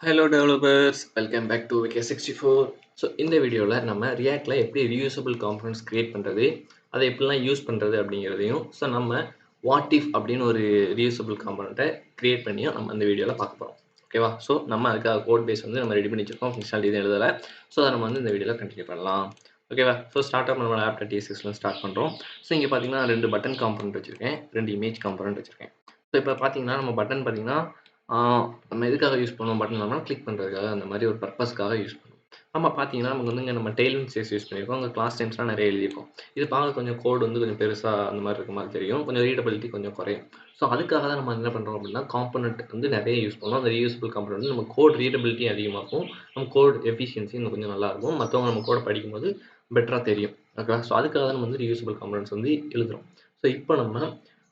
Hello developers welcome back to VK sixty four so இந்த வீடியோவில் நம்ம ரியாக்டில் எப்படி ரியூசபிள் காம்பனன்ட்ஸ் க்ரியேட் பண்ணுறது அதை எப்படிலாம் யூஸ் பண்ணுறது அப்படிங்கிறதையும் ஸோ நம்ம வாட் இஃப் அப்படின்னு ஒரு ரியூசபிள் காம்பனண்ட்டை க்ரியேட் பண்ணியும் நம்ம இந்த வீடியோவில் பார்க்க போகிறோம் ஓகேவா ஸோ நம்ம அதுக்காக கோட் பேஸ் வந்து நம்ம ரெடி பண்ணி வச்சிருக்கோம் ஃபங்க்ஷனாலிட்டி எதுவும் எழுதலை. ஸோ அதை நம்ம வந்து இந்த வீடியோவில் கண்டினியூ பண்ணலாம். ஓகேவா ஸோ ஸ்டார்ட் அப் நம்ம ஆப் டிஎஸ்எஸ்ல ஸ்டார்ட் பண்ணுறோம் ஸோ இங்கே பார்த்தீங்கன்னா ரெண்டு பட்டன் காம்பனண்ட் வச்சுருக்கேன். ரெண்டு இமேஜ் காம்பனண்ட் வச்சுருக்கேன். ஸோ இப்போ பார்த்தீங்கன்னா நம்ம பட்டன் பார்த்தீங்கன்னா நம்ம எதுக்காக யூஸ் பண்ணுவோம் பட்டன் இல்லாமல் கிளிக் பண்ணுறதுக்காக அந்த மாதிரி ஒரு பர்பஸ்க்காக யூஸ் பண்ணுவோம் நம்ம பார்த்தீங்கன்னா நமக்கு வந்து இங்கே நம்ம டெய்லிங் சேஸ் யூஸ் பண்ணியிருக்கோம் அங்கே கிளாஸ் டைம்ஸ்லாம் நிறைய எழுதியிருக்கோம். இது பார்க்க கொஞ்சம் கோடு வந்து கொஞ்சம் பெருசாக அந்த மாதிரி இருக்க மாதிரி தெரியும். கொஞ்சம் ரீடபிலிட்டி கொஞ்சம் குறையும். ஸோ அதுக்காக தான் நம்ம என்ன பண்ணுறோம் அப்படின்னா காம்பனண்ட் வந்து நிறைய யூஸ் பண்ணுவோம் அந்த ரீயூசபிள் காம்பனண்ட் வந்து நம்ம கோட் ரீடபிலிட்டி அதிகமாகும் நம்ம கோட் எஃபிஷியன்சி இன்னும் கொஞ்சம் நல்லா இருக்கும். மற்றவங்க நம்ம கோடை படிக்கும்போது பெட்டராக தெரியும். ஓகேவா ஸோ அதுக்காக தான் நம்ம வந்து ரீயூசபிள் காம்பனண்ட்ஸ் வந்து எழுதுகிறோம் ஸோ இப்போ நம்ம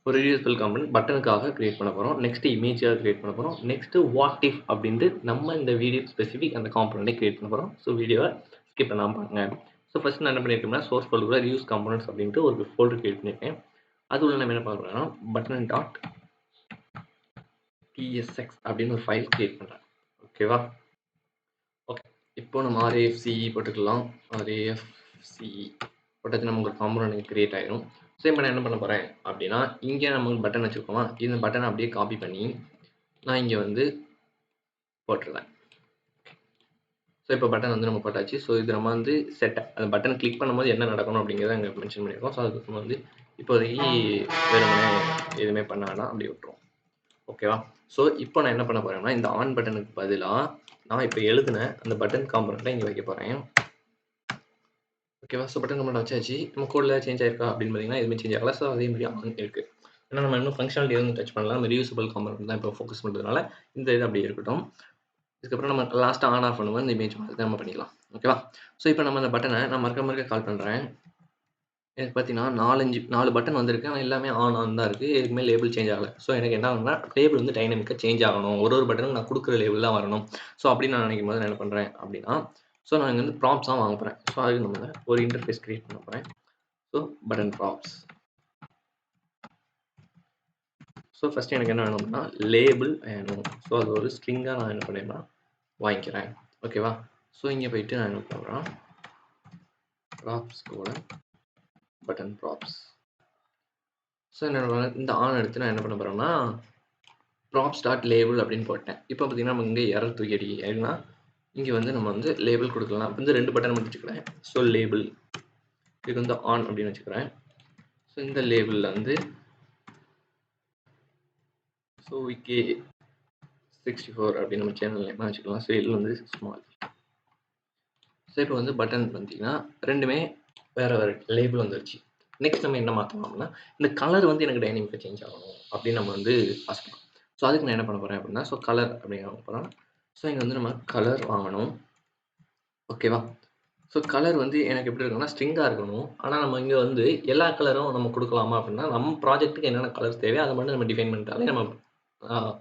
ஒரு ரியூசபிள் காம்பனண்ட் பட்டனுக்காக கிரியேட் பண்ண போகிறோம் நெக்ஸ்ட் இமேஜாக கிரியேட் பண்ண போகிறோம் நெக்ஸ்ட் வாட் இஃப் அப்படின்ட்டு நம்ம இந்த வீடியோ ஸ்பெசிஃபிக் அந்த காம்பனண்ட்டை கிரியேட் பண்ண போகிறோம் ஸோ வீடியோவை ஸ்கிப் பண்ணாமல் பாருங்க. ஸோ ஃபஸ்ட் நான் என்ன பண்ணியிருக்கோம்னா சோர்ஸ் ஃபோல்டர் ரியூஸ் காம்பனண்ட்ஸ் அப்படின்ட்டு ஒரு ஃபோல்டர் கிரியேட் பண்ணியிருக்கேன் அது உள்ள நம்ம என்ன பண்ணுறோம்னா பட்டன் டாட் டிஎஸ்எக்ஸ் அப்படின்னு ஒரு ஃபைல் கிரியேட் பண்ணுறேன் ஓகேவா ஓகே இப்போ நம்ம ஆர்ஏஎஃப்சிஇ போட்டுக்கலாம். ஆர்ஏஎஃப்சிஇ போட்டாச்சு நமக்கு ஒரு காம்பனண்ட் கிரியேட் ஆயிரும். ஸோ இப்போ நான் என்ன பண்ண போகிறேன் அப்படின்னா இங்கே நம்ம பட்டன் வச்சுருக்கோமா இந்த பட்டனை அப்படியே காப்பி பண்ணி நான் இங்கே வந்து போட்டுருவேன். ஸோ இப்போ பட்டன் வந்து நம்ம போட்டாச்சு. ஸோ இது நம்ம வந்து செட் அந்த பட்டன் கிளிக் பண்ணும்போது என்ன நடக்கணும் அப்படிங்கிறத அங்கே மென்ஷன் பண்ணியிருக்கோம். ஸோ அதுக்கு வந்து இப்போதைக்கு வெறுமனே எதுவுமே பண்ண வேணாம். அப்படி விட்டுரும் ஓகேவா ஸோ இப்போ நான் என்ன பண்ண போகிறேன்னா இந்த ஆன் பட்டனுக்கு பதிலாக நான் இப்போ எழுதின அந்த பட்டன் காம்பனண்ட்டை இங்கே வைக்க போகிறேன் ஓகேவா ஸோ பட்டன் கமெண்ட் வச்சாச்சு. நம்ம கோடில் சேஞ்ச் ஆயிருக்கா அப்படின்னு பார்த்தீங்கன்னா எதுவுமே சேஞ்ச் ஆகல. ஸோ அதே மாதிரி ஆன் இருக்குது ஏன்னா நம்ம இன்னும் ஃபங்க்ஷனாலிட்டி எதுவும் டச் பண்ணலாம் நம்ம ரியூசபிள் காம்பனண்ட் தான் இப்போ ஃபோக்கஸ் பண்ணுறதுனால இந்த இது அப்படியே இருக்கட்டும். இதுக்கப்புறம் நம்ம லாஸ்ட்டாக ஆன் ஆஃப் பண்ணுவோம். இந்த இமேஜ் மாதிரி நம்ம பண்ணிக்கலாம். ஓகேவா ஸோ இப்போ நம்ம அந்த பட்டனை நான் மறக்க மறக்க கால் பண்ணுறேன் எனக்கு பார்த்தீங்கன்னா நாலஞ்சு நாலு பட்டன் வந்திருக்கு. ஆனால் எல்லாமே ஆன் ஆன் தான் இருக்குது எதுக்குமே லேபிள் சேஞ்ச் ஆகலை. ஸோ எனக்கு என்ன ஆகுனா லேபிள் வந்து டைனமிக்காக சேஞ்ச் ஆகணும். ஒரு ஒரு பட்டனும் நான் கொடுக்குற லேபிள் தான் வரணும். ஸோ அப்படின்னு நான் நினைக்கும் போது நான் என்ன பண்ணுறேன் அப்படின்னா ஸோ நான் இங்கே வந்து ப்ராப்ஸாக வாங்க போகிறேன் ஸோ அதுக்கு நம்ம ஒரு இன்டர்ஃபேஸ் க்ரியேட் பண்ண போகிறேன் so button props so first எனக்கு என்ன வேணும்னா லேபிள் வேணும். ஸோ அது ஒரு ஸ்ட்ரிங்காக நான் என்ன பண்ணேன்னா வாங்கிக்கிறேன். ஓகேவா ஸோ இங்கே போயிட்டு நான் என்ன பண்ணுறேன் ப்ராப்ஸ் கூட பட்டன் ப்ராப்ஸ் ஸோ என்ன இந்த ஆன் எடுத்து நான் என்ன பண்ண போகிறேன்னா ப்ராப்ஸ் டாட் லேபிள் அப்படின்னு போட்டேன். இப்போ பார்த்தீங்கன்னா நம்ம இங்கே எரர் தூக்கி அடி ஏன்னா இங்கே வந்து நம்ம வந்து லேபிள் கொடுக்கலாம். இப்போ வந்து ரெண்டு பட்டன் மட்டும் வச்சுக்கிறேன். ஸோ லேபிள் இதுக்கு வந்து ஆன் அப்படின்னு வச்சுக்கிறேன். ஸோ இந்த லேபிளில் வந்து ஸோ விகே சிக்ஸ்டி ஃபோர் அப்படின்னு நம்ம சேனல் நேமாக வச்சுக்கலாம். ஸோ இதில் வந்து ஸ்மால் ஸோ இப்போ வந்து பட்டன் பார்த்தீங்கன்னா ரெண்டுமே வேறு வேறு லேபிள் வந்துருச்சு. நெக்ஸ்ட் நம்ம என்ன மாற்றணும்னா இந்த கலர் வந்து எனக்கு டைனமிக்காக சேஞ்ச் ஆகணும் அப்படின்னு நம்ம வந்து ஆசைப்படும் ஸோ அதுக்கு நான் என்ன பண்ண போகிறேன் அப்படின்னா ஸோ கலர் அப்படின்னு போகிறோம் ஸோ இங்கே வந்து நம்ம கலர் வாங்கணும். ஓகேவா ஸோ கலர் வந்து எனக்கு எப்படி இருக்குன்னா ஸ்ட்ரிங்காக இருக்கணும். ஆனால் நம்ம இங்கே வந்து எல்லா கலரும் நம்ம கொடுக்கலாமா அப்படின்னா நம்ம ப்ராஜெக்ட்டுக்கு என்னென்ன கலர்ஸ் தேவையோ அதை மட்டும் நம்ம டிஃபைன் பண்ணிட்டாலே நம்ம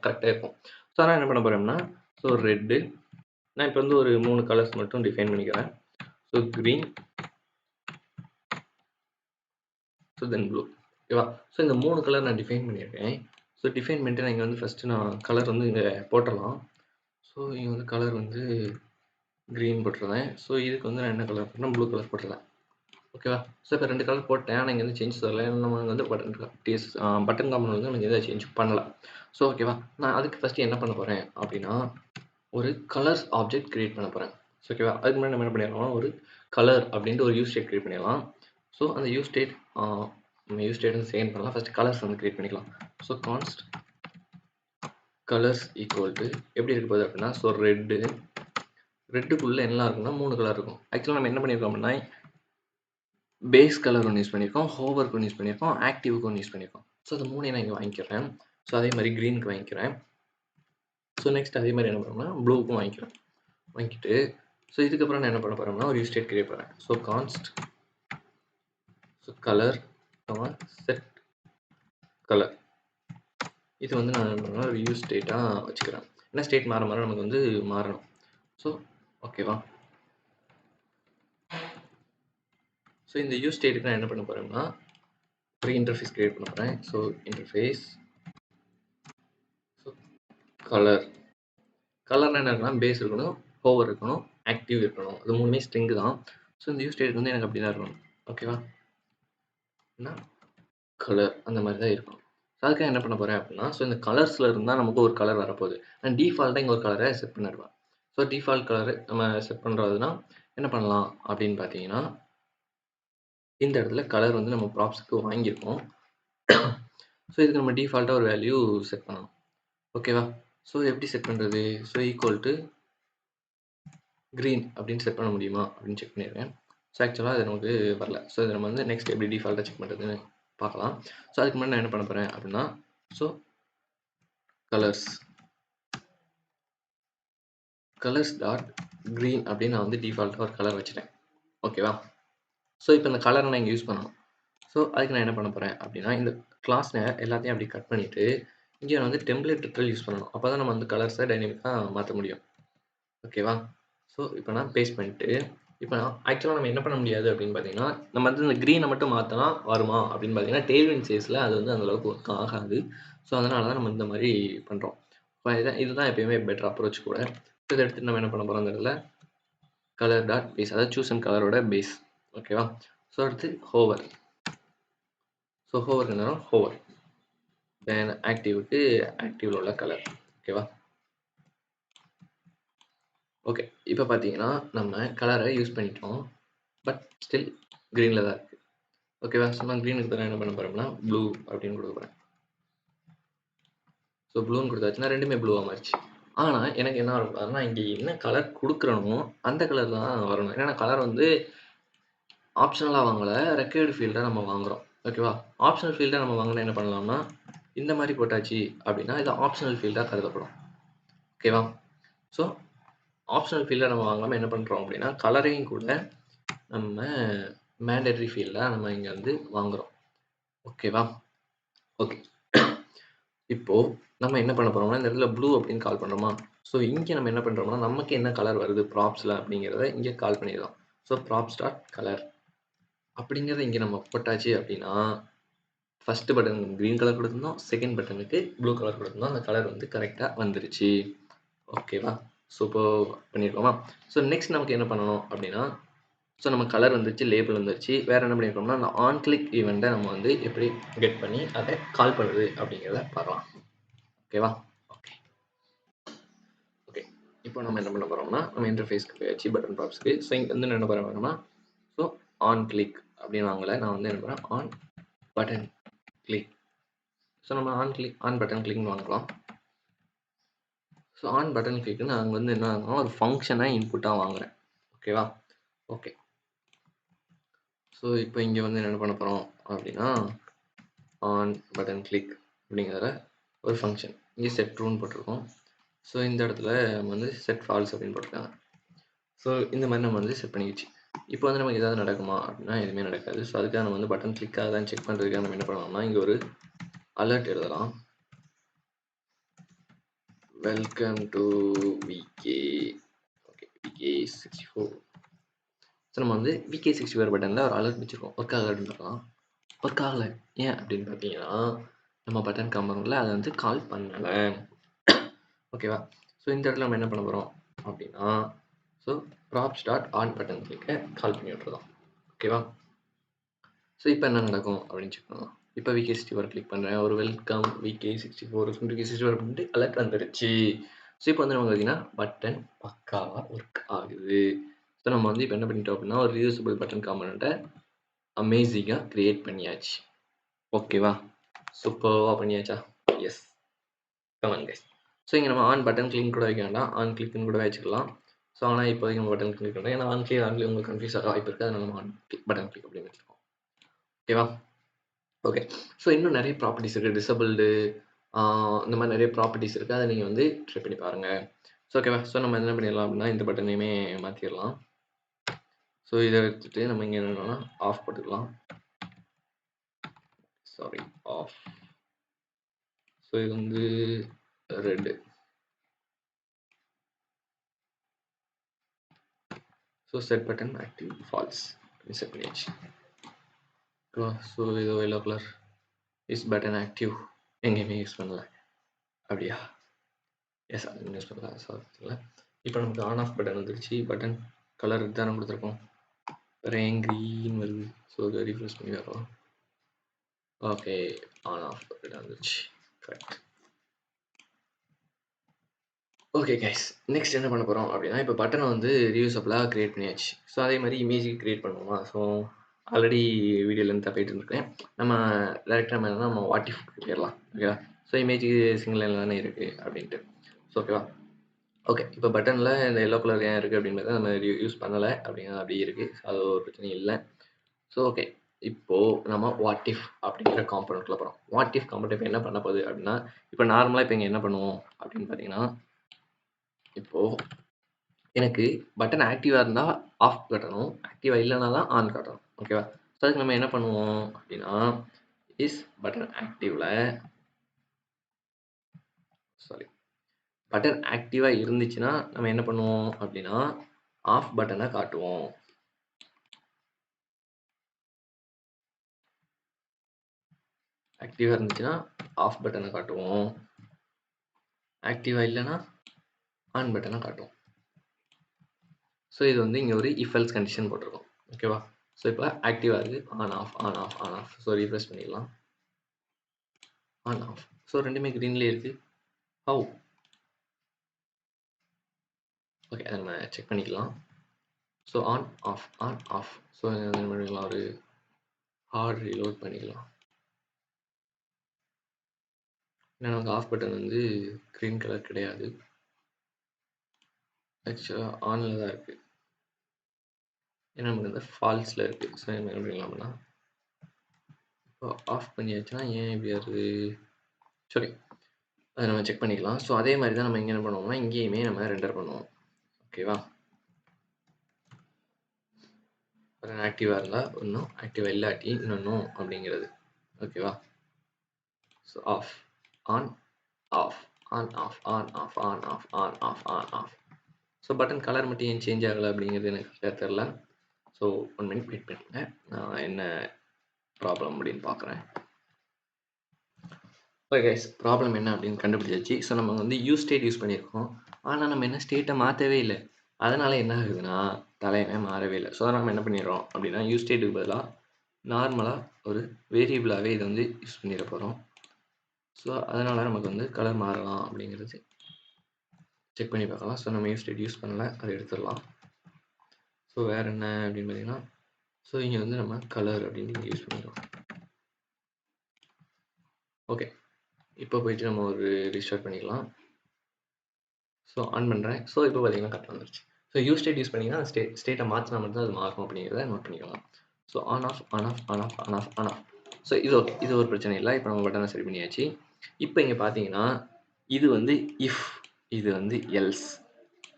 கரெக்டாக இருக்கும் ஸோ அதனால் என்ன பண்ண போகிறோம்னா ஸோ ரெட்டு நான் இப்போ வந்து ஒரு மூணு கலர்ஸ் மட்டும் டிஃபைன் பண்ணிக்கிறேன். So green so then blue ஓகேவா ஸோ இந்த மூணு கலர் நான் டிஃபைன் பண்ணியிருக்கேன். ஸோ டிஃபைன் பண்ணிட்டு நான் இங்கே வந்து ஃபஸ்ட்டு நான் கலர் வந்து இங்கே போட்டலாம் ஸோ இங்கே வந்து கலர் வந்து க்ரீன் போட்டுருந்தேன். ஸோ இதுக்கு வந்து நான் என்ன கலர் போட்டேன் ப்ளூ கலர் போட்டுருந்தேன். ஓகேவா ஸோ இப்போ ரெண்டு கலர் போட்டேன். ஆனால் இங்கே வந்து சேஞ்ச் தரல நம்ம வந்து பட்டன் டிஎஸ் பட்டன் காம்பன் வந்து நம்ம எதாவது சேஞ்ச் பண்ணலாம் ஸோ ஓகேவா நான் அதுக்கு ஃபஸ்ட்டு என்ன பண்ண போகிறேன் அப்படின்னா ஒரு கலர்ஸ் ஆப்ஜெக்ட் க்ரியேட் பண்ண போகிறேன் ஸோ ஓகேவா அதுக்கு முன்னாடி நம்ம என்ன பண்ணிடலாம்? ஒரு கலர் அப்படின்ட்டு ஒரு யூஸ் ஸ்டேட் க்ரியேட் பண்ணிடலாம். ஸோ அந்த யூஸ் ஸ்டேட் நம்ம யூஸ் ஸ்டேட் வந்து செகண்ட் பண்ணலாம். ஃபஸ்ட்டு கலர்ஸ் வந்து க்ரியேட் பண்ணிக்கலாம். So const colours equal to எப்படி இருக்க போகுது அப்படின்னா ஸோ ரெட்டு ரெட்டுக்குள்ளே என்ன இருக்குன்னா மூணு கலர் இருக்கும். ஆக்சுவலாக நம்ம என்ன பண்ணியிருக்கோம் அப்படின்னா பேஸ் கலர் ஒன்று யூஸ் பண்ணியிருக்கோம் ஹோவருக்கு ஒன்று யூஸ் பண்ணியிருக்கோம் ஆக்டிவுக்கு ஒன்று யூஸ் பண்ணியிருக்கோம் ஸோ அது மூணையும் நான் இங்கே வாங்கிக்கிறேன். ஸோ அதே மாதிரி க்ரீனுக்கு வாங்கிக்கிறேன். ஸோ நெக்ஸ்ட் அதே மாதிரி என்ன பண்ணோம்னா ப்ளூக்கும் வாங்கிக்கிறேன் வாங்கிட்டு ஸோ இதுக்கப்புறம் நான் என்ன பண்ண போகிறோம்னா ஒரு யூஸ்டேட் ஸ்டேட் கிரியேட் பண்ணுறேன் so const so colour set colour இது வந்து நான் என்ன பண்ணுறேன் யூஸ் ஸ்டேட்டாக வச்சுக்கிறேன். ஏன்னா ஸ்டேட் மாற மாற நமக்கு வந்து மாறணும். ஸோ ஓகேவா ஸோ இந்த யூஸ் ஸ்டேட்டுக்கு நான் என்ன பண்ண போகிறேன்னா ஒரு இன்டர்ஃபேஸ் க்ரியேட் பண்ண போகிறேன் ஸோ இன்டர்ஃபேஸ் ஸோ கலர் கலர்னா என்ன இருக்கணும்? பேஸ் இருக்கணும் ஹோவர் இருக்கணும் ஆக்டிவ் இருக்கணும். அது மூணுமே ஸ்ட்ரிங்கு தான். ஸோ இந்த யூஸ் ஸ்டேட் வந்து எனக்கு அப்படி தான் இருக்கணும் ஓகேவா என்ன? கலர் அந்த மாதிரி தான் இருக்கணும். அதுக்காக என்ன பண்ண போகிறேன் அப்படின்னா ஸோ இந்த கலர்ஸில் இருந்தால் நமக்கு ஒரு கலர் வரப்போகுது. நான் டிஃபால்ட்டாக இங்கே ஒரு கலரை செட் பண்ணிடுவேன் ஸோ டிஃபால்ட் கலர் நம்ம செட் பண்ணுறதுனா என்ன பண்ணலாம் அப்படின்னு பார்த்தீங்கன்னா இந்த இடத்துல கலர் வந்து நம்ம ப்ராப்ஸுக்கு வாங்கியிருக்கோம். ஸோ இதுக்கு நம்ம டிஃபால்ட்டாக ஒரு வேல்யூ செட் பண்ணணும் ஓகேவா ஸோ எப்படி செட் பண்ணுறது ஸோ ஈக்குவல் டு க்ரீன் அப்படின்னு செட் பண்ண முடியுமா அப்படின்னு செக் பண்ணியிருக்கேன் ஸோ ஆக்சுவலாக அது நமக்கு வரல. ஸோ இதை நம்ம வந்து நெக்ஸ்ட் எப்படி டிஃபால்ட்டாக செக் பண்ணுறதுன்னு பார்க்கலாம். ஸோ அதுக்கு முன்னாடி நான் என்ன பண்ண போகிறேன் அப்படின்னா so colours colours dot green அப்படின்னு நான் வந்து டிஃபால்ட்டாக ஒரு கலர் வச்சுட்டேன். ஓகேவா ஸோ இப்போ இந்த கலரை நான் இங்கே யூஸ் பண்ணணும். ஸோ அதுக்கு நான் என்ன பண்ண போகிறேன் அப்படின்னா இந்த கிளாஸ்னை எல்லாத்தையும் அப்படி கட் பண்ணிவிட்டு இங்கே நான் வந்து டெம்ப்ளேட் ட்ரில் யூஸ் பண்ணணும். அப்போ தான் நம்ம வந்து கலர்ஸை டைனமிக்காக மாற்ற முடியும். ஓகேவா ஸோ இப்போ நான் பேஸ்ட் பண்ணிட்டு இப்போ நான் ஆக்சுவலாக நம்ம என்ன பண்ண முடியாது அப்படின்னு பார்த்தீங்கன்னா நம்ம வந்து இந்த க்ரீனை மட்டும் மாற்றினா வருமா அப்படின்னு பார்த்தீங்கன்னா டெய்ல்வின் சேஸில் அது வந்து அந்தளவுக்கு ஒர்க் ஆகாது. ஸோ அதனால தான் நம்ம இந்த மாதிரி பண்ணுறோம் இப்போ இதுதான் இதுதான் எப்பயுமே பெட்டர் அப்ரோச் கூட. இதை எடுத்துட்டு நம்ம என்ன பண்ண போகிறோம் அந்த இடத்துல கலர் டாட் பேஸ் அதாவது சூஸ் அண்ட் கலரோட பேஸ் ஓகேவா ஸோ அடுத்து ஹோவர் ஸோ ஹோவர் என்ன ஹோவர் தென் ஆக்டிவ்க்கு ஆக்டிவில் உள்ள கலர் ஓகேவா ஓகே இப்போ பார்த்தீங்கன்னா நம்ம கலரை யூஸ் பண்ணிட்டோம். பட் ஸ்டில் க்ரீனில் தான் இருக்குது ஓகேவா ஸோ நான் க்ரீனுக்கு தான் என்ன பண்ண போகிறோம்னா ப்ளூ அப்படின்னு கொடுக்க போகிறேன் ஸோ ப்ளூன்னு கொடுத்தாச்சுன்னா ரெண்டுமே ப்ளூவாக மாறிச்சு. ஆனால் எனக்கு என்ன வரக்கூடாதுன்னா இங்கே என்ன கலர் கொடுக்குறனோ அந்த கலர் தான் வரணும். ஏன்னா கலர் வந்து ஆப்ஷனலாக வாங்கலை. ரெக்கர்டு ஃபீல்டாக நம்ம வாங்குகிறோம் ஓகேவா ஆப்ஷனல் ஃபீல்டாக நம்ம வாங்கினா என்ன பண்ணலாம்னா இந்த மாதிரி போட்டாச்சு அப்படின்னா இது ஆப்ஷனல் ஃபீல்டாக கருதப்படும். ஓகேவா ஸோ ஆப்ஷனல் ஃபீல்டை நம்ம வாங்காமல் என்ன பண்ணுறோம் அப்படின்னா கலரையும் கூட நம்ம மேண்டட்ரி ஃபீல்டாக நம்ம இங்கே வந்து வாங்குகிறோம் ஓகேவா ஓகே இப்போது நம்ம என்ன பண்ண போகிறோம்னா இந்த இடத்துல ப்ளூ அப்படின்னு கால் பண்ணுறோமா ஸோ இங்கே நம்ம என்ன பண்ணுறோம்னா நமக்கு என்ன கலர் வருது ப்ராப்ஸில் அப்படிங்கிறத இங்கே கால் பண்ணிடலாம். ஸோ ப்ராப்ஸ் டாட் கலர் அப்படிங்கிறத இங்கே நம்ம போட்டாச்சு அப்படின்னா ஃபஸ்ட்டு பட்டன் க்ரீன் கலர் கொடுத்துருந்தோம் செகண்ட் பட்டனுக்கு ப்ளூ கலர் கொடுத்துருந்தோம் அந்த கலர் வந்து கரெக்டாக வந்துருச்சு. ஓகேவா சூப்பர் பண்ணியிருக்கோமா ஸோ நெக்ஸ்ட் நமக்கு என்ன பண்ணணும் அப்படின்னா ஸோ நம்ம கலர் வந்துருச்சு லேபிள் வந்துருச்சு. வேறு என்ன பண்ணியிருக்கோம்னா அந்த ஆன் கிளிக் ஈவெண்ட்டை நம்ம வந்து எப்படி கெட் பண்ணி அதை கால் பண்ணுறது அப்படிங்கிறத பார்க்கலாம். ஓகேவா ஓகே ஓகே இப்போ நம்ம என்ன பண்ண போகிறோம்னா நம்ம இன்டர்ஃபேஸ்க்கு போயாச்சு பட்டன் ப்ராப்ஸ்க்கு ஸோ இங்கே வந்து என்ன பண்ண போகிறோம்னா ஸோ ஆன் கிளிக் அப்படின்னு வாங்கலை. நான் வந்து என்ன பண்ணுறேன் ஆன் பட்டன் கிளிக் ஸோ நம்ம ஆன் கிளிக் ஆன் பட்டன் கிளிக்னு வாங்கலாம். ஸோ ஆன் பட்டன் கிளிக்கு நான் வந்து என்ன ஆகும் ஒரு ஃபங்க்ஷனை இன்புட்டாக வாங்குகிறேன் ஓகேவா ஓகே ஸோ இப்போ இங்கே வந்து என்ன பண்ண போகிறோம் அப்படின்னா ஆன் பட்டன் கிளிக் அப்படிங்கிற ஒரு ஃபங்க்ஷன் இங்கே செட் ட்ரூன்னு போட்டிருக்கோம். ஸோ இந்த இடத்துல நம்ம வந்து செட் ஃபால்ஸ் அப்படின்னு போட்டிருக்காங்க. ஸோ இந்த மாதிரி நம்ம வந்து செட் பண்ணிக்கிச்சு. இப்போ வந்து நமக்கு ஏதாவது நடக்குமா அப்படின்னா எதுவுமே நடக்காது. ஸோ அதுக்காக நம்ம வந்து பட்டன் கிளிக்காக தான் செக் பண்ணுறதுக்காக நம்ம என்ன பண்ணலாம்னா இங்கே ஒரு அலர்ட் எழுதலாம். Welcome to VK okay VK sixty four so நம்ம வந்து விகே சிக்ஸ்டி ஃபோர் பட்டனில் ஒரு அலர்ட் வச்சுருக்கோம். ஒர்க் ஆகலன்னு பார்க்கலாம் ஒர்க் ஆகலை. ஏன் அப்படின்னு பார்த்தீங்கன்னா நம்ம பட்டன் காம்பனில் அதை வந்து கால் பண்ணலை. ஓகேவா ஸோ இந்த இடத்துல நம்ம என்ன பண்ண போகிறோம் அப்படின்னா so prop start on button கிளிக்கை call பண்ணி விட்டுருதோம் ஓகேவா ஸோ இப்போ என்ன நடக்கும் அப்படின்னு செக் பண்ணலாம் இப்போ விகே சிக்ஸ்டி ஃபோர் கிளிக் பண்ணுறேன் ஒரு welcome VK sixty four VK sixty four பண்ணிட்டு அலர்ட் வந்துடுச்சு ஸோ இப்போ வந்து நம்ம பார்த்தீங்கன்னா பட்டன் பக்காவாக ஒர்க் ஆகுது. ஸோ நம்ம வந்து இப்போ என்ன பண்ணிட்டோம் அப்படின்னா ஒரு ரியூசபிள் பட்டன் காம்பனண்ட்டை அமேசிங்காக க்ரியேட் பண்ணியாச்சு. ஓகேவா சூப்பராக பண்ணியாச்சா? எஸ் கமன் கைஸ் ஸோ இங்கே நம்ம ஆன் பட்டன் கிளிக் கூட வைக்க வேண்டாம். ஆன் கிளிக்னு கூட வச்சுக்கலாம். ஸோ ஆனால் இப்போதைக்கு நம்ம பட்டன் கிளிக் பண்ணுறோம் ஏன்னா ஆன் கிளிக் ஆன் கிளிக் உங்களுக்கு கன்ஃபியூஸ் ஆக வாய்ப்பு இருக்குது அதனால் நம்ம ஆன் கிளிக் பட்டன் கிளிக் அப்படின்னு வச்சுருக்கோம். ஓகேவா ஓகே ஸோ இன்னும் நிறைய ப்ராப்பர்ட்டிஸ் இருக்குது டிசபிள்டு இந்த மாதிரி நிறைய ப்ராப்பர்ட்டிஸ் இருக்குது அதை நீங்கள் வந்து ட்ரை பண்ணி பாருங்கள் ஸோ ஓகேவா ஸோ நம்ம என்ன பண்ணிடலாம் அப்படின்னா இந்த பட்டனையுமே மாற்றிடலாம் ஸோ இதை எடுத்துகிட்டு நம்ம இங்கே என்னென்னா ஆஃப் போட்டுக்கலாம். சாரி ஆஃப் ஸோ இது வந்து red so set button active false set பண்ணியாச்சு. ஸோ இது yellow colour is button active எங்கேயுமே யூஸ் பண்ணல அப்படியா? எஸ் அது யூஸ் பேப்பர் சாரி இப்போ நமக்கு ஆன் ஆஃப் பட்டன் வந்துருச்சு. பட்டன் கலர் தானே கொடுத்துருக்கோம். ரேங் க்ரீன் வருது? ஸோ அதை ரீஃப்ரெஷ் பண்ணி வரலாம் ஓகே ஆன் ஆஃப் பட்டன் வந்துருச்சு. கரெக்ட் ஓகே கைஸ் நெக்ஸ்ட் என்ன பண்ண போகிறோம் அப்படின்னா இப்போ பட்டனை வந்து ரியூசபிளாக க்ரியேட் பண்ணியாச்சு. ஸோ அதே மாதிரி இமேஜுக்கு க்ரியேட் பண்ணுவோமா? ஸோ ஆல்ரெடி வீடியோ லென்த்தாக போயிட்டு இருக்கேன் நம்ம டேரெக்டாக நம்ம என்னன்னா நம்ம வாட் இஃப் போயிடலாம். ஓகேவா ஸோ இமேஜ் சிங்கிள் லைனில் தானே இருக்குது அப்படின்ட்டு. ஸோ ஓகேவா ஓகே இப்போ பட்டனில் இந்த எல்லோ கலர் ஏன் இருக்குது அப்படின்றத நம்ம யூஸ் பண்ணலை அப்படின்னா அப்படியே இருக்குது அது ஒரு பிரச்சனையும் இல்லை. ஸோ ஓகே இப்போது நம்ம வாட் இஃப் அப்படிங்கிற காம்பனண்ட்டில் போகிறோம் வாட் இஃப் காம்பனண்ட் இப்போ என்ன பண்ண போகுது அப்படின்னா இப்போ நார்மலாக இப்போ இங்கே என்ன பண்ணுவோம் அப்படின்னு பார்த்தீங்கன்னா இப்போது எனக்கு பட்டன் ஆக்டிவாக இருந்தால் ஆஃப் காட்டணும் ஆக்டிவாக இல்லைனா தான் ஆன் காட்டணும் ஓகேவா ஸோ அதுக்கு நம்ம என்ன பண்ணுவோம் அப்படின்னா இஸ் பட்டன் ஆக்டிவில் சாரி பட்டன் ஆக்டிவாக இருந்துச்சுன்னா நம்ம என்ன பண்ணுவோம் அப்படின்னா ஆஃப் பட்டனை காட்டுவோம். ஆக்டிவாக இருந்துச்சுன்னா ஆஃப் பட்டனை காட்டுவோம். ஆக்டிவாக இல்லைன்னா ஆன் பட்டனை காட்டுவோம். ஸோ இது வந்து இங்கே ஒரு இஃபெல்ஸ் கண்டிஷன் போட்டிருக்கோம். ஓகேவா ஸோ இப்போ ஆக்டிவாக இருக்குது on off on off on off so refresh பண்ணிடலாம். ஆன் ஆஃப் ஸோ ரெண்டுமே க்ரீன்லேயே இருக்குது ஹவு ஓகே அதை நம்ம செக் பண்ணிக்கலாம். So on off on off so என்ன பண்ணிக்கலாம் ஒரு ஹார்ட் ரீலோட் பண்ணிக்கலாம். ஏன்னா நமக்கு ஆஃப் பட்டன் வந்து க்ரீன் கலர் கிடையாது. ஆக்சுவலாக ஆனில் தான் இருக்குது ஏன்னா நமக்கு வந்து ஃபால்ஸில் இருக்குது ஸோ என்ன பண்ணிக்கலாம்னா இப்போ ஆஃப் பண்ணியாச்சுன்னா ஏன் இப்படி வருது சரி அதை நம்ம செக் பண்ணிக்கலாம். ஸோ அதே மாதிரி தான் நம்ம இங்கே என்ன பண்ணுவோம்னா இங்கேயுமே நம்ம ரெண்டர் பண்ணுவோம். ஓகேவா ஆக்டிவாக இருந்தால் ஒன்றும் ஆக்டிவாக இல்லாட்டி இன்னொன்றும் அப்படிங்கிறது. ஓகேவா so off on off on off on off on off on off on off so button colour மட்டும் ஏன் சேஞ்ச் ஆகலை அப்படிங்கிறது எனக்கு தெரில ஸோ ஒன் மினிட் வெயிட் பண்ணுங்க நான் என்ன ப்ராப்ளம் அப்படின்னு பார்க்குறேன். ஓகே கைஸ் ப்ராப்ளம் என்ன அப்படின்னு கண்டுபிடிச்சாச்சு. ஸோ நம்ம வந்து யூ ஸ்டேட் யூஸ் பண்ணியிருக்கோம். ஆனால் நம்ம என்ன ஸ்டேட்டை மாற்றவே இல்லை. அதனால் என்ன ஆகுதுன்னா தலையமே மாறவே இல்லை. ஸோ நம்ம என்ன பண்ணிடுறோம் அப்படின்னா யூ ஸ்டேட்டுக்கு பதிலாக நார்மலாக ஒரு வேரியபிளாகவே இதை வந்து யூஸ் பண்ணிட போகிறோம் ஸோ அதனால் நமக்கு வந்து கலர் மாறலாம் அப்படிங்கிறது செக் பண்ணி பார்க்கலாம். ஸோ நம்ம யூ ஸ்டேட் யூஸ் பண்ணல அதை எடுத்துடலாம். ஸோ வேறு என்ன அப்படின்னு பார்த்தீங்கன்னா ஸோ இங்கே வந்து நம்ம கலர் அப்படின்னு இங்கே யூஸ் பண்ணிக்கலாம். ஓகே இப்போ போயிட்டு நம்ம ஒரு ரிஸ்டார்ட் பண்ணிக்கலாம். ஸோ ஆன் பண்ணுறேன் ஸோ இப்போ பார்த்தீங்கன்னா கரெக்டாக வந்துருச்சு. ஸோ யூ ஸ்டேட் யூஸ் பண்ணிங்கன்னா ஸ்டேட் ஸ்டேட்டை மாற்றினா மட்டும் தான் அது மாறும் அப்படிங்கிறத நோட் பண்ணிக்கலாம். So on off on off on off on off on off so இது ஓகே இது ஒரு பிரச்சனை இல்லை. இப்போ நம்ம பட்டனை சரி பண்ணியாச்சு. இப்போ இங்கே பார்த்தீங்கன்னா இது வந்து இஃப் இது வந்து எல்ஸ்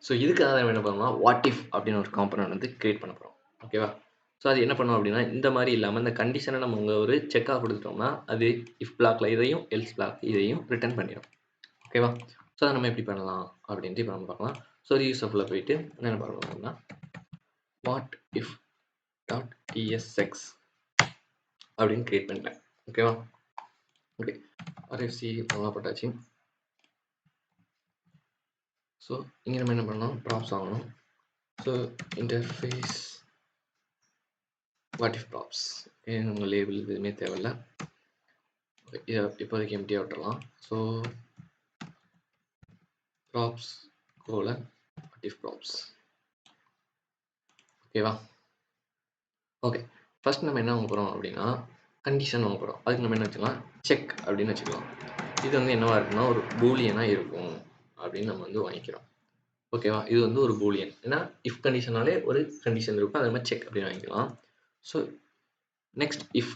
ஸோ இதுக்காக நம்ம என்ன பண்ணலாம்? வாட் இஃப் அப்படின்னு ஒரு காம்பனண்ட் வந்து கிரியேட் பண்ண போகிறோம் ஓகேவா ஸோ அது என்ன பண்ணோம் அப்படின்னா இந்த மாதிரி இல்லாமல் இந்த கண்டிஷனை நம்ம உங்கள் ஒரு செக்காக கொடுத்துட்டோம்னா அது இஃப் பிளாக்ல இதையும் எல்ஸ் பிளாக் இதையும் ரிட்டர்ன் பண்ணிடும். ஓகேவா ஸோ அதை நம்ம எப்படி பண்ணலாம் அப்படின்ட்டு இப்போ நம்ம பார்க்கலாம். ஸோ ரியூசஃபில் போயிட்டு என்ன பண்ணலாம் அப்படின்னா வாட் இஃப் டாட் டிஎஸ்எக்ஸ் அப்படின்னு கிரியேட் பண்ணிட்டேன். ஓகேவா ஓகே ஆர்எஃப்சி நல்லா ஸோ இங்கே நம்ம என்ன பண்ணணும் ப்ராப்ஸ் வாங்கணும். So interface what if props ஏன் உங்கள் லேபிள் எதுவுமே தேவையில்ல. இதை இப்போதைக்கு எம்டியாக விட்டுறலாம். So props colon what if props ஓகேவா ஓகே ஃபர்ஸ்ட் நம்ம என்ன வாங்க போகிறோம் அப்படின்னா கண்டிஷன் வாங்க போகிறோம் அதுக்கு நம்ம என்ன வச்சுக்கலாம்? செக் அப்படின்னு வச்சுக்கலாம். இது வந்து என்னவா இருக்குன்னா ஒரு பூலியனாக இருக்கும். அப்படின்னு நம்ம வந்து வாங்கிக்கிறோம். ஓகேவா இது வந்து ஒரு பூலியன் ஏன்னா இஃப் கண்டிஷனாலே ஒரு கண்டிஷன் இருக்கும். அதே மாதிரி செக் அப்படின்னு வாங்கிக்கலாம். ஸோ நெக்ஸ்ட் இஃப்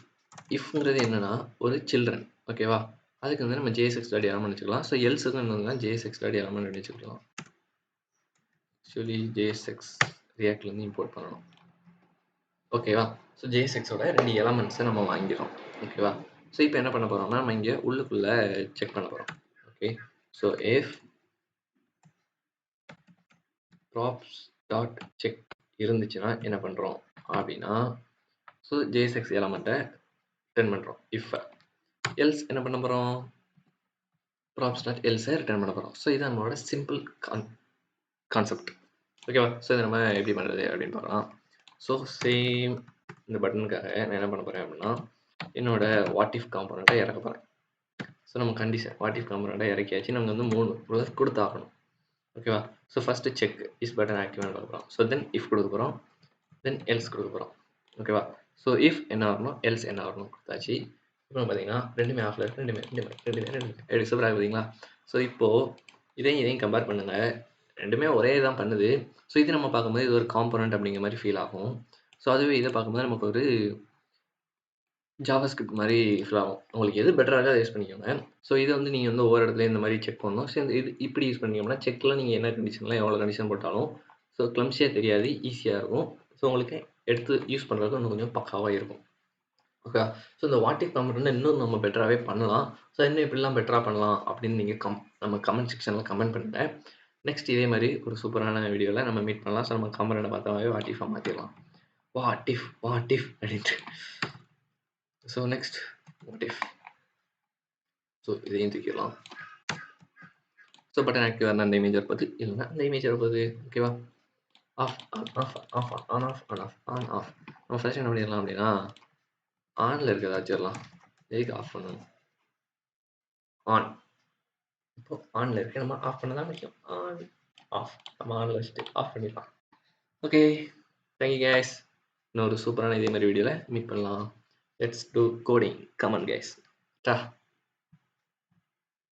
இஃப்ங்கிறது என்னன்னா ஒரு சில்ட்ரன் ஓகேவா அதுக்கு வந்து நம்ம ஜேஎஸ்எக்ஸ் டாடி எலமெண்ட் வச்சுக்கலாம். ஸோ எல்ஸுக்கு என்னன்னா ஜேஎஸ்எக்ஸ் டாடி எலமெண்ட் வச்சுக்கலாம். ஆக்சுவலி ஜேஎஸ்எக்ஸ் ரியாக்ட்லேருந்து இம்போர்ட் பண்ணணும். ஓகேவா ஸோ ஜேஎஸ்எக்ஸோட ரெண்டு எலமெண்ட்ஸை நம்ம வாங்கிடுறோம் ஓகேவா ஸோ இப்போ என்ன பண்ண போகிறோம்னா நம்ம இங்கே உள்ளுக்குள்ளே செக் பண்ண போகிறோம் okay so F props dot check இருந்துச்சுன்னா என்ன பண்ணுறோம் அப்படின்னா ஸோ ஜேஎஸ்எக்ஸ் எலமெண்ட்டை ரிட்டர்ன் பண்ணுறோம் இஃப் எல்ஸ் என்ன பண்ண போகிறோம் ப்ராப்ஸ் டாட் எல்ஸை ரிட்டர்ன் பண்ண போகிறோம் ஸோ இது நம்மளோட சிம்பிள் கான் கான்செப்ட் ஓகேவா ஸோ இதை நம்ம எப்படி பண்ணுறது அப்படின்னு பார்க்கலாம். ஸோ சேம் இந்த பட்டனுக்காக நான் என்ன பண்ண போகிறேன் அப்படின்னா என்னோட வாட் இஃப் காம்பனண்ட்டை இறக்க போகிறேன் ஸோ நம்ம கண்டிஷன் வாட் இஃப் காம்பனண்ட்டை இறக்கியாச்சு. நம்ம வந்து மூணு ப்ரொசஸ் கொடுத்தாகணும். ஓகேவா so first check is button activate கொடுக்குறோம் ஸோ தென் இஃப் கொடுக்க போகிறோம் தென் எல்ஸ் கொடுக்க போகிறோம் ஓகேவா ஸோ இஃப் என்ன வரணும்? எல்ஸ் என்ன வரணும் கொடுத்தாச்சு. இப்போ பார்த்தீங்கன்னா ரெண்டுமே ஆஃப்ல இருக்கு. ரெண்டுமே ரெண்டுமே ரெண்டுமே ரெண்டுமே. எப்படி சூப்பராக பார்த்தீங்களா ஸோ இப்போது இதையும் இதையும் கம்பேர் பண்ணுங்கள் ரெண்டுமே ஒரே தான் பண்ணுது. ஸோ இது நம்ம பார்க்கும்போது இது ஒரு காம்பனண்ட் அப்படிங்கிற மாதிரி ஃபீல் ஆகும். ஸோ அதுவே இதை பார்க்கும்போது நமக்கு ஒரு ஜாவாஸ்கிரிப்ட் மாதிரி ஃபில் ஆகும் உங்களுக்கு எது பெட்டராக அதை யூஸ் பண்ணிக்கோங்க. ஸோ இதை வந்து நீங்கள் வந்து ஒவ்வொரு இடத்துல இந்த மாதிரி செக் பண்ணணும். ஸோ இந்த இது இப்படி யூஸ் பண்ணிக்கோம்னா செக்கில் நீங்கள் என்ன கண்டிஷன்லாம் எவ்வளோ கண்டிஷன் போட்டாலும் ஸோ கிளம்ஸியாக தெரியாது ஈஸியாக இருக்கும். ஸோ உங்களுக்கு எடுத்து யூஸ் பண்ணுறதுக்கு இன்னும் கொஞ்சம் பக்காவாக இருக்கும். ஓகே ஸோ இந்த வாட்டிக் கமெண்ட் இன்னும் நம்ம பெட்டராகவே பண்ணலாம். ஸோ இன்னும் இப்படிலாம் பெட்டராக பண்ணலாம் அப்படின்னு நீங்கள் கம் நம்ம கமெண்ட் செக்ஷனில் கமெண்ட் பண்ணுங்கள் நெக்ஸ்ட் இதே மாதிரி ஒரு சூப்பரான வீடியோவில் நம்ம மீட் பண்ணலாம். ஸோ நம்ம கமெண்ட்டை பார்த்தாவே வாட்டிஃபாக மாற்றிடலாம் வாட்டிஃப் வாட்டிஃப் அப்படின்ட்டு. So next what if so இதையும் தூக்கிடலாம். ஸோ பட்டன் ஆக்டிவ் அந்த இமேஜ் இருப்பது இல்லைன்னா அந்த இமேஜ் இருப்பது ஓகேவா off on off off on off on off on off நம்ம ஃபர்ஸ்ட் என்ன பண்ணிடலாம் அப்படின்னா ஆனில் இருக்கிறத வச்சிடலாம் எதுக்கு ஆஃப் பண்ணணும். ஆன் இப்போ ஆனில் இருக்கு. நம்ம ஆஃப் பண்ண தான் முக்கியம் ஆன் ஆஃப் நம்ம ஆனில் வச்சுட்டு ஆஃப் பண்ணிடலாம். ஓகே தேங்க்யூ கேஸ் இன்னொரு சூப்பரான இதே மாதிரி வீடியோவில் மீட் பண்ணலாம். Let's do coding come on guys டா